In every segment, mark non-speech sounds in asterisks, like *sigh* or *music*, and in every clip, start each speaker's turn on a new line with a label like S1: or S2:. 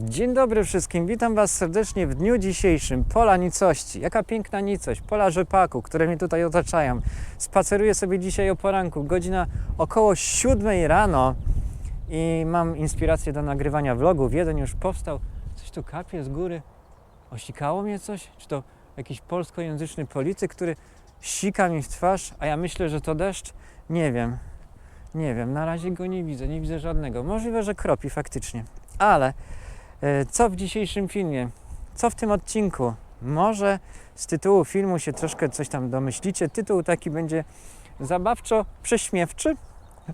S1: Dzień dobry wszystkim, witam Was serdecznie w dniu dzisiejszym. Pola nicości, jaka piękna nicość, pola rzepaku, które mnie tutaj otaczają. Spaceruję sobie dzisiaj o poranku, godzina około 7 rano i mam inspirację do nagrywania vlogów. Jeden już powstał, coś tu kapie z góry. Osikało mnie coś? Czy to jakiś polskojęzyczny polityk, który sika mi w twarz, a ja myślę, że to deszcz? Nie wiem. Nie wiem, na razie go nie widzę, nie widzę żadnego. Możliwe, że kropi faktycznie. Ale Co w dzisiejszym filmie? Co w tym odcinku? Może z tytułu filmu się troszkę coś tam domyślicie. Tytuł taki będzie zabawczo prześmiewczy.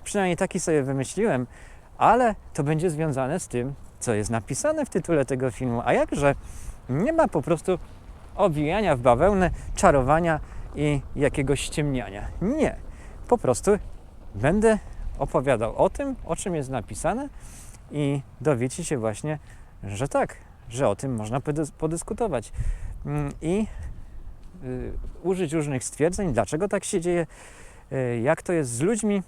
S1: Przynajmniej taki sobie wymyśliłem, ale to będzie związane z tym, co jest napisane w tytule tego filmu. A jakże nie ma po prostu owijania w bawełnę, czarowania i jakiegoś ściemniania. Nie. Po prostu będę opowiadał o tym, o czym jest napisane i dowiecie się właśnie, że tak, że o tym można podys- podyskutować Mm, i y, użyć różnych stwierdzeń, dlaczego tak się dzieje, y, jak to jest z ludźmi,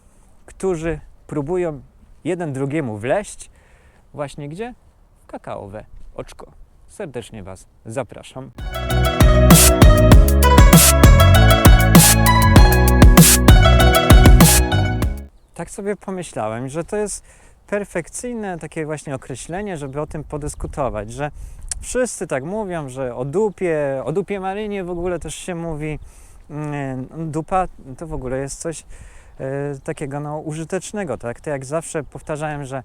S1: którzy próbują jeden drugiemu wleść, właśnie gdzie? W kakaowe oczko. Serdecznie Was zapraszam. Tak sobie pomyślałem, że to jest perfekcyjne takie właśnie określenie, żeby o tym podyskutować, że wszyscy tak mówią, że o dupie, o dupie Marynie w ogóle też się mówi. Mm, Dupa to w ogóle jest coś e, takiego no, użytecznego, tak? To jak zawsze powtarzałem, że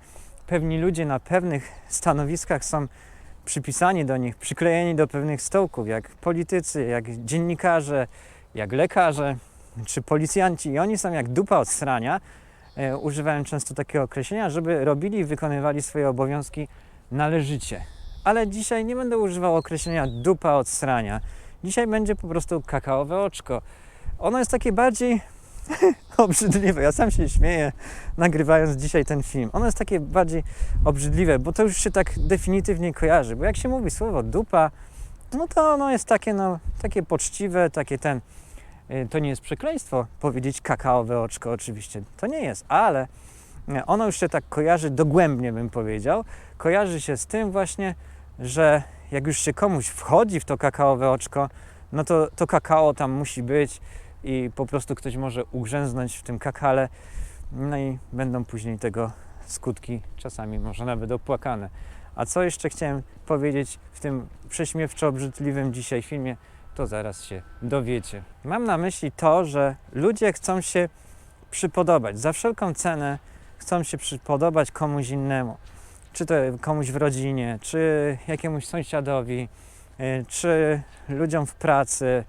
S1: pewni ludzie na pewnych stanowiskach są przypisani do nich, przyklejeni do pewnych stołków, jak politycy, jak dziennikarze, jak lekarze czy policjanci i oni są jak dupa od srania, używałem często takiego określenia, żeby robili i wykonywali swoje obowiązki należycie. Ale dzisiaj nie będę używał określenia dupa od srania. Dzisiaj będzie po prostu kakaowe oczko. Ono jest takie bardziej *laughs* obrzydliwe. Ja sam się śmieję, nagrywając dzisiaj ten film. Ono jest takie bardziej obrzydliwe, bo to już się tak definitywnie kojarzy. Bo jak się mówi słowo dupa, no to ono jest takie, no, takie poczciwe, takie ten. Y, To nie jest przekleństwo powiedzieć kakaowe oczko, oczywiście. To nie jest, ale y, ono już się tak kojarzy dogłębnie, bym powiedział. Kojarzy się z tym właśnie, że jak już się komuś wchodzi w to kakaowe oczko, no to to kakao tam musi być i po prostu ktoś może ugrzęznąć w tym kakale, no i będą później tego skutki, czasami może nawet opłakane. A co jeszcze chciałem powiedzieć w tym prześmiewczo obrzydliwym dzisiaj filmie, to zaraz się dowiecie. Mam na myśli to, że ludzie chcą się przypodobać. Za wszelką cenę chcą się przypodobać komuś innemu. Czy to komuś w rodzinie, czy jakiemuś sąsiadowi, y, czy ludziom w pracy.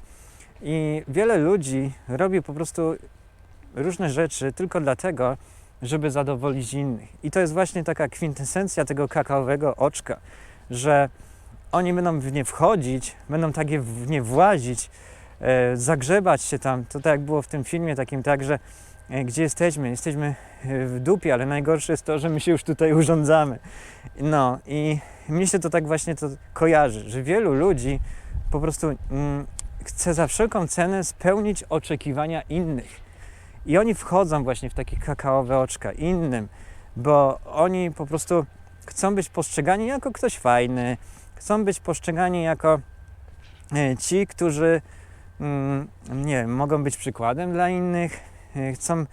S1: I wiele ludzi robi po prostu różne rzeczy tylko dlatego, żeby zadowolić innych. I to jest właśnie taka kwintesencja tego kakaowego oczka, że oni będą w nie wchodzić, będą takie w nie włazić, e, zagrzebać się tam. To tak jak było w tym filmie takim tak, że e, gdzie jesteśmy? Jesteśmy e, w dupie, ale najgorsze jest to, że my się już tutaj *laughs* urządzamy. No i mnie się to tak właśnie to kojarzy, że wielu ludzi po prostu mm, chce za wszelką cenę spełnić oczekiwania innych. I oni wchodzą właśnie w takie kakaowe oczka innym, bo oni po prostu chcą być postrzegani jako ktoś fajny, chcą być postrzegani jako e, ci, którzy mm, nie wiem, mogą być przykładem dla innych, e, chcą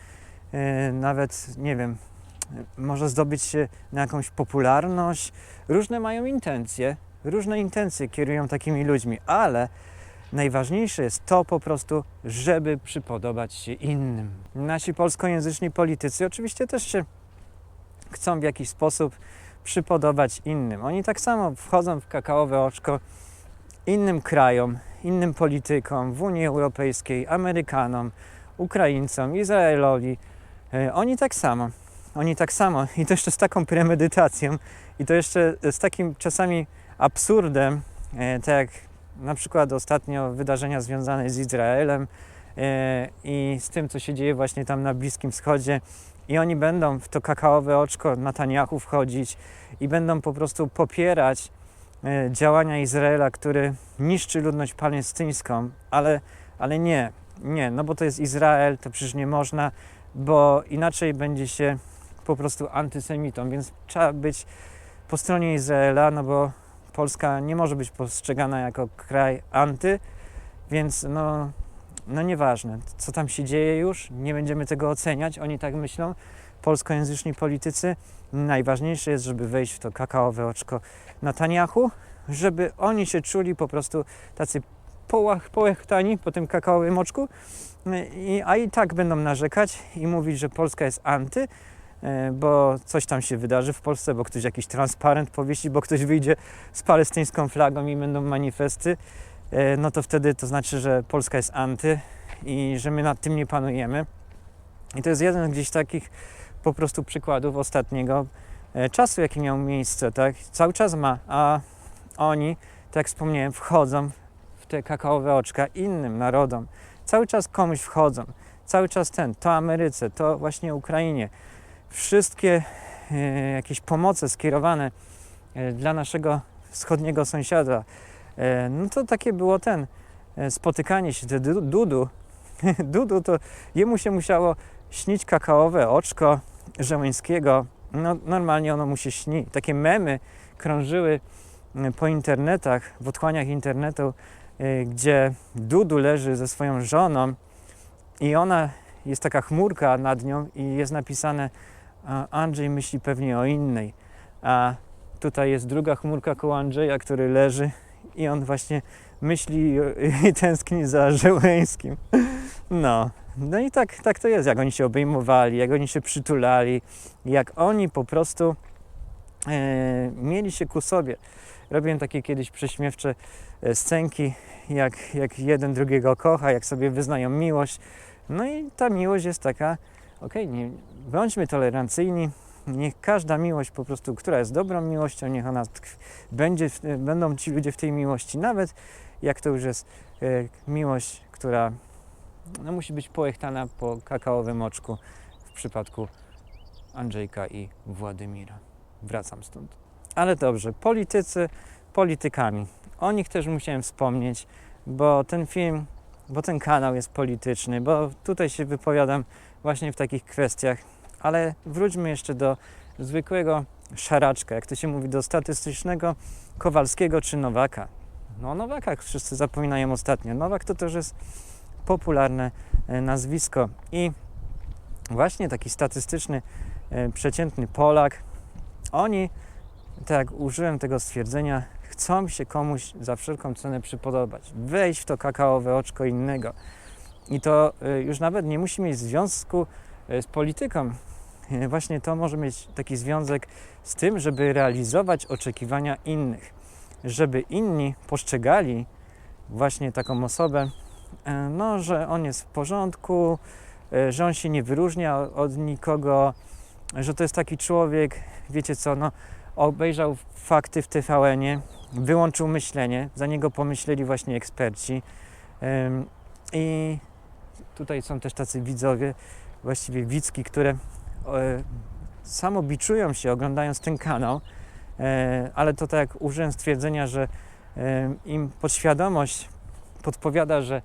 S1: e, nawet, nie wiem, może zdobyć się na jakąś popularność. Różne mają intencje, różne intencje kierują takimi ludźmi, ale najważniejsze jest to po prostu, żeby przypodobać się innym. Nasi polskojęzyczni politycy oczywiście też się chcą w jakiś sposób przypodobać innym. Oni tak samo wchodzą w kakaowe oczko innym krajom, innym politykom w Unii Europejskiej, Amerykanom, Ukraińcom, Izraelowi. E, Oni tak samo. Oni tak samo i to jeszcze z taką premedytacją i to jeszcze z takim czasami absurdem, e, tak jak na przykład ostatnio wydarzenia związane z Izraelem e, i z tym, co się dzieje właśnie tam na Bliskim Wschodzie. I oni będą w to kakaowe oczko Netanyahu wchodzić i będą po prostu popierać e, działania Izraela, który niszczy ludność palestyńską, ale, ale nie, nie, no bo to jest Izrael, to przecież nie można, bo inaczej będzie się po prostu antysemitą, więc trzeba być po stronie Izraela, no bo Polska nie może być postrzegana jako kraj anty, więc no, no nieważne, co tam się dzieje już, nie będziemy tego oceniać, oni tak myślą, polskojęzyczni politycy. Najważniejsze jest, żeby wejść w to kakaowe oczko Netanyahu, żeby oni się czuli po prostu tacy połach, połechtani po tym kakaowym oczku, i, a i tak będą narzekać i mówić, że Polska jest anty, e, bo coś tam się wydarzy w Polsce, bo ktoś jakiś transparent powiesi, bo ktoś wyjdzie z palestyńską flagą i będą manifesty, no to wtedy to znaczy, że Polska jest anty i że my nad tym nie panujemy. I to jest jeden gdzieś takich po prostu przykładów ostatniego e, czasu, jaki miał miejsce, tak? Cały czas ma, a oni, tak jak wspomniałem, wchodzą w te kakaowe oczka innym narodom. Cały czas komuś wchodzą. Cały czas ten, to Ameryce, to właśnie Ukrainie. Wszystkie e, jakieś pomoce skierowane e, dla naszego wschodniego sąsiada, e, no to takie było ten, e, spotykanie się, te du- Dudu, *laughs* Dudu to jemu się musiało śnić kakaowe oczko Żeleńskiego. No, normalnie ono mu się śni. Takie memy krążyły e, po internetach, w otchłaniach internetu, e, gdzie Dudu leży ze swoją żoną i ona jest taka chmurka nad nią i jest napisane Andrzej myśli pewnie o innej. A tutaj jest druga chmurka koło Andrzeja, który leży i on właśnie myśli i tęskni za Żeleńskim. No, no i tak, tak to jest, jak oni się obejmowali, jak oni się przytulali, jak oni po prostu e, mieli się ku sobie. Robiłem takie kiedyś prześmiewcze e, scenki, jak, jak jeden drugiego kocha, jak sobie wyznają miłość. No i ta miłość jest taka, okej, nie bądźmy tolerancyjni, niech każda miłość po prostu, która jest dobrą miłością, niech ona będzie, będą ci ludzie w tej miłości, nawet jak to już jest e, miłość, która no, musi być połechtana po kakaowym oczku w przypadku Andrzejka i Władimira. Wracam stąd. Ale dobrze, politycy politykami. O nich też musiałem wspomnieć, bo ten film, bo ten kanał jest polityczny, bo tutaj się wypowiadam właśnie w takich kwestiach. Ale wróćmy jeszcze do zwykłego szaraczka, jak to się mówi, do statystycznego Kowalskiego czy Nowaka. No Nowaka wszyscy zapominają ostatnio. Nowak to też jest popularne e, nazwisko i właśnie taki statystyczny, e, przeciętny Polak, oni, tak jak użyłem tego stwierdzenia, chcą się komuś za wszelką cenę przypodobać, wejść w to kakaowe oczko innego. I to e, już nawet nie musi mieć związku z polityką. E, Właśnie to może mieć taki związek z tym, żeby realizować oczekiwania innych, żeby inni postrzegali właśnie taką osobę e, no, że on jest w porządku, e, że on się nie wyróżnia od nikogo, że to jest taki człowiek, wiecie co, no, obejrzał fakty w TVN-ie, wyłączył myślenie, za niego pomyśleli właśnie eksperci i tutaj są też tacy widzowie, właściwie widzki, które e, samobiczują się oglądając ten kanał, e, ale to tak jak użyłem stwierdzenia, że e, im podświadomość podpowiada, że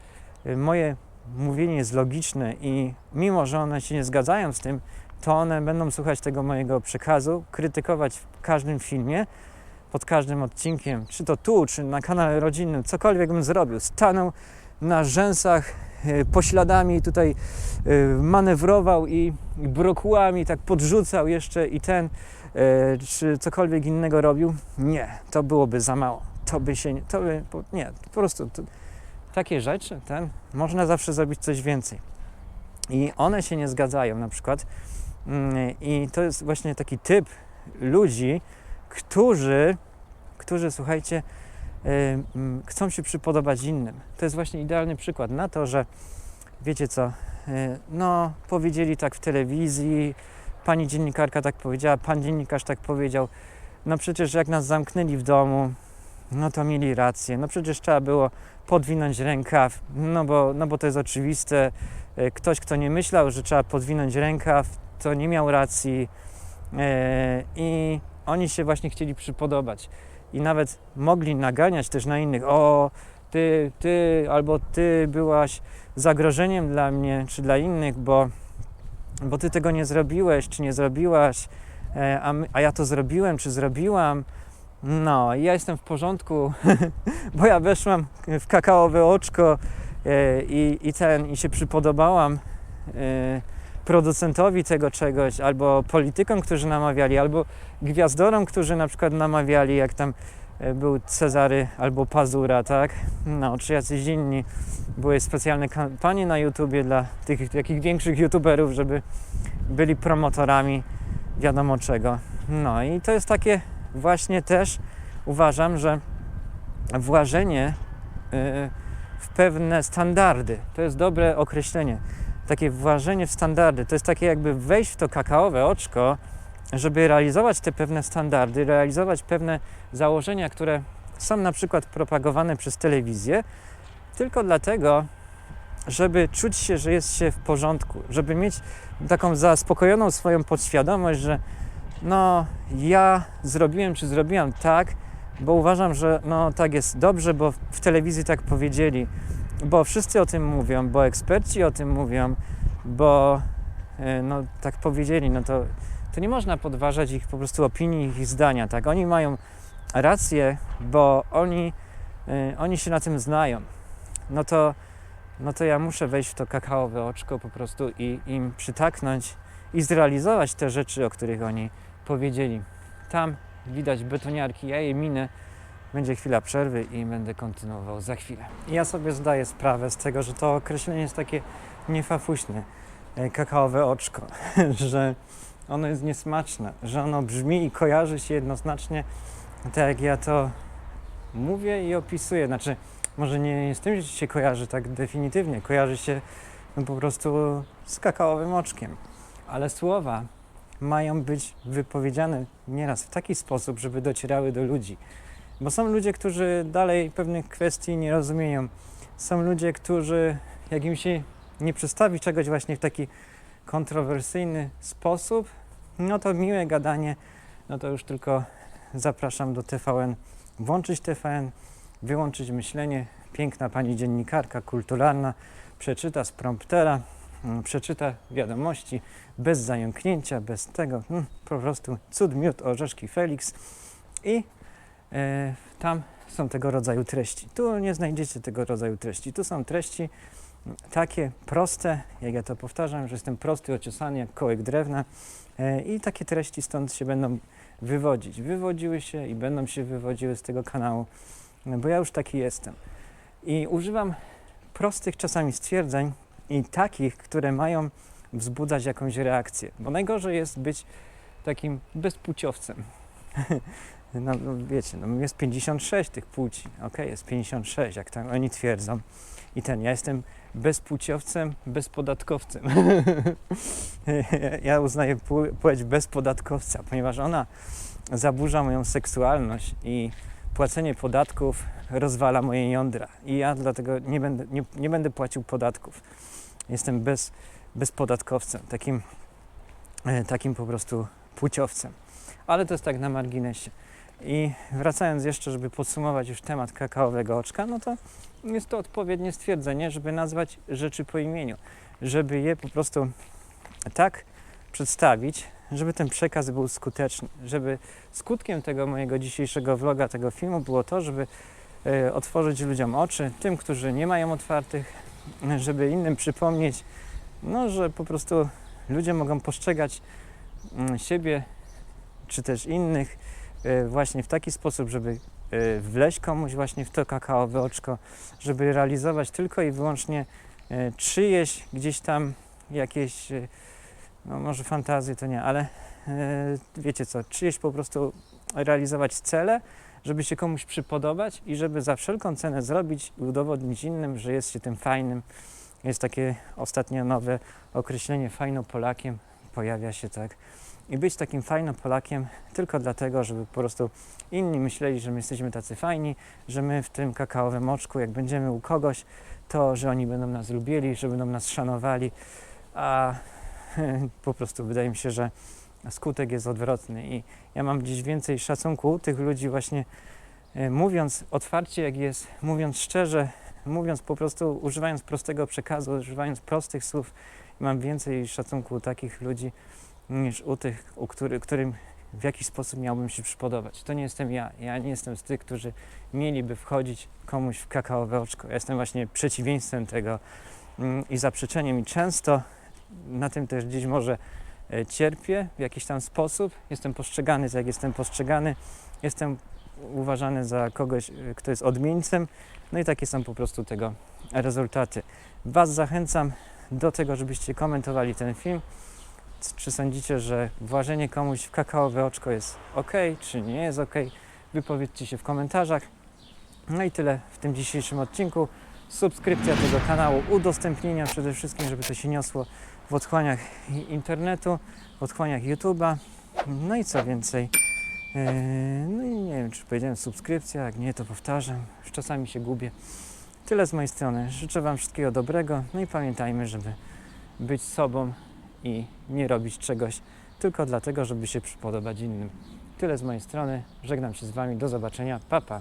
S1: moje mówienie jest logiczne i mimo, że one się nie zgadzają z tym, to one będą słuchać tego mojego przekazu, krytykować w każdym filmie, pod każdym odcinkiem, czy to tu, czy na kanale rodzinnym, cokolwiek bym zrobił, stanął na rzęsach, pośladami tutaj y, manewrował i brokułami tak podrzucał jeszcze i ten, y, czy cokolwiek innego robił. Nie, to byłoby za mało. To by się, to by, nie, po prostu to, takie rzeczy, ten, można zawsze zrobić coś więcej. I one się nie zgadzają na przykład. Mm, I to jest właśnie taki typ ludzi, którzy, którzy słuchajcie, chcą się przypodobać innym. To jest właśnie idealny przykład na to, że wiecie co, y, no powiedzieli tak w telewizji, pani dziennikarka tak powiedziała, pan dziennikarz tak powiedział. No przecież jak nas zamknęli w domu, no to mieli rację. No przecież trzeba było podwinąć rękaw, no bo, no bo to jest oczywiste. E, Ktoś, kto nie myślał, że trzeba podwinąć rękaw, to nie miał racji i oni się właśnie chcieli przypodobać. I nawet mogli naganiać też na innych, o ty, ty albo ty byłaś zagrożeniem dla mnie czy dla innych, bo, bo ty tego nie zrobiłeś czy nie zrobiłaś, e, a, my, a ja to zrobiłem, czy zrobiłam. No, ja jestem w porządku, *laughs* bo ja weszłam w kakaowe oczko e, i, i ten, i się przypodobałam e, producentowi tego czegoś, albo politykom, którzy namawiali, albo gwiazdorom, którzy na przykład namawiali, jak tam e, był Cezary albo Pazura, tak? No, czy jacyś inni. Były specjalne kampanie na YouTubie dla tych takich większych YouTuberów, żeby byli promotorami wiadomo czego. No i to jest takie właśnie też uważam, że włażenie y, w pewne standardy, to jest dobre określenie, takie włażenie w standardy, to jest takie jakby wejść w to kakaowe oczko, żeby realizować te pewne standardy, realizować pewne założenia, które są na przykład propagowane przez telewizję, tylko dlatego, żeby czuć się, że jest się w porządku, żeby mieć taką zaspokojoną swoją podświadomość, że no ja zrobiłem czy zrobiłam tak, bo uważam, że no tak jest dobrze, bo w telewizji tak powiedzieli, bo wszyscy o tym mówią, bo eksperci o tym mówią, bo e, no tak powiedzieli, no to, to nie można podważać ich po prostu opinii, ich zdania, tak? Oni mają rację, bo oni, e, oni się na tym znają. No to, no to ja muszę wejść w to kakaowe oczko po prostu i im przytaknąć i zrealizować te rzeczy, o których oni powiedzieli. Tam widać betoniarki, ja je minę. Będzie chwila przerwy i będę kontynuował za chwilę. Ja sobie zdaję sprawę z tego, że to określenie jest takie niefafuśne, e, kakaowe oczko, *laughs* że ono jest niesmaczne, że ono brzmi i kojarzy się jednoznacznie tak jak ja to mówię i opisuję. Znaczy, może nie jest tym, że się kojarzy tak definitywnie, kojarzy się no, po prostu z kakaowym oczkiem, ale słowa mają być wypowiedziane nieraz w taki sposób, żeby docierały do ludzi. Bo są ludzie, którzy dalej pewnych kwestii nie rozumieją. Są ludzie, którzy jak im się nie przedstawi czegoś właśnie w taki kontrowersyjny sposób, no to miłe gadanie, no to już tylko zapraszam do TVN. Włączyć TVN, wyłączyć myślenie. Piękna pani dziennikarka kulturalna przeczyta z promptera, mm, przeczyta wiadomości bez zająknięcia, bez tego, mm, po prostu cud, miód, orzeszki Felix i tam są tego rodzaju treści. Tu nie znajdziecie tego rodzaju treści. Tu są treści takie proste, jak ja to powtarzam, że jestem prosty, ociosany jak kołek drewna e, i takie treści stąd się będą wywodzić. Wywodziły się i będą się wywodziły z tego kanału, no bo ja już taki jestem. I używam prostych czasami stwierdzeń i takich, które mają wzbudzać jakąś reakcję. Bo najgorzej jest być takim bezpłciowcem. *laughs* No wiecie, no jest 56 tych płci, ok, jest 56, jak tam oni twierdzą. I ten, ja jestem bezpłciowcem, bezpodatkowcem. *laughs* ja uznaję pł- płeć bezpodatkowca, ponieważ ona zaburza moją seksualność i płacenie podatków rozwala moje jądra. I ja dlatego nie będę, nie, nie będę płacił podatków. Jestem bez, bezpodatkowcem, takim, e, takim po prostu płciowcem. Ale to jest tak na marginesie. I wracając jeszcze, żeby podsumować już temat kakaowego oczka, no to jest to odpowiednie stwierdzenie, żeby nazwać rzeczy po imieniu, żeby je po prostu tak przedstawić, żeby ten przekaz był skuteczny, żeby skutkiem tego mojego dzisiejszego vloga, tego filmu było to, żeby e, otworzyć ludziom oczy, tym, którzy nie mają otwartych, żeby innym przypomnieć, no, że po prostu ludzie mogą postrzegać mm, siebie czy też innych właśnie w taki sposób, żeby e, wleźć komuś właśnie w to kakaowe oczko, żeby realizować tylko i wyłącznie e, czyjeś gdzieś tam jakieś, e, no może fantazje to nie, ale e, wiecie co, czyjeś po prostu realizować cele, żeby się komuś przypodobać i żeby za wszelką cenę zrobić i udowodnić innym, że jest się tym fajnym. Jest takie ostatnio nowe określenie fajno Polakiem, pojawia się tak. I być takim fajno Polakiem tylko dlatego, żeby po prostu inni myśleli, że my jesteśmy tacy fajni, że my w tym kakaowym oczku, jak będziemy u kogoś, to że oni będą nas lubili, że będą nas szanowali, a *laughs* po prostu wydaje mi się, że skutek jest odwrotny. I ja mam gdzieś więcej szacunku u tych ludzi właśnie e, mówiąc otwarcie jak jest, mówiąc szczerze, mówiąc po prostu, używając prostego przekazu, używając prostych słów, mam więcej szacunku u takich ludzi niż u tych, u który, którym w jakiś sposób miałbym się przypodobać. To nie jestem ja. Ja nie jestem z tych, którzy mieliby wchodzić komuś w kakaowe oczko. Ja jestem właśnie przeciwieństwem tego mm, i zaprzeczeniem i często na tym też gdzieś może e, cierpię w jakiś tam sposób. Jestem postrzegany, jak jestem postrzegany. Jestem uważany za kogoś, e, kto jest odmieńcem. No i takie są po prostu tego rezultaty. Was zachęcam do tego, żebyście komentowali ten film. Czy sądzicie, że włażenie komuś w kakaowe oczko jest ok, czy nie jest ok? Wypowiedzcie się w komentarzach. No i tyle w tym dzisiejszym odcinku. Subskrypcja tego kanału, udostępnienia przede wszystkim, żeby to się niosło w otchłaniach i- internetu, w otchłaniach YouTube'a. No i co więcej? Yy, No i nie wiem, czy powiedziałem subskrypcja, jak nie, to powtarzam. Już czasami się gubię. Tyle z mojej strony. Życzę Wam wszystkiego dobrego. No i pamiętajmy, żeby być sobą i nie robić czegoś tylko dlatego, żeby się przypodobać innym. Tyle z mojej strony. Żegnam się z Wami. Do zobaczenia. Pa, pa.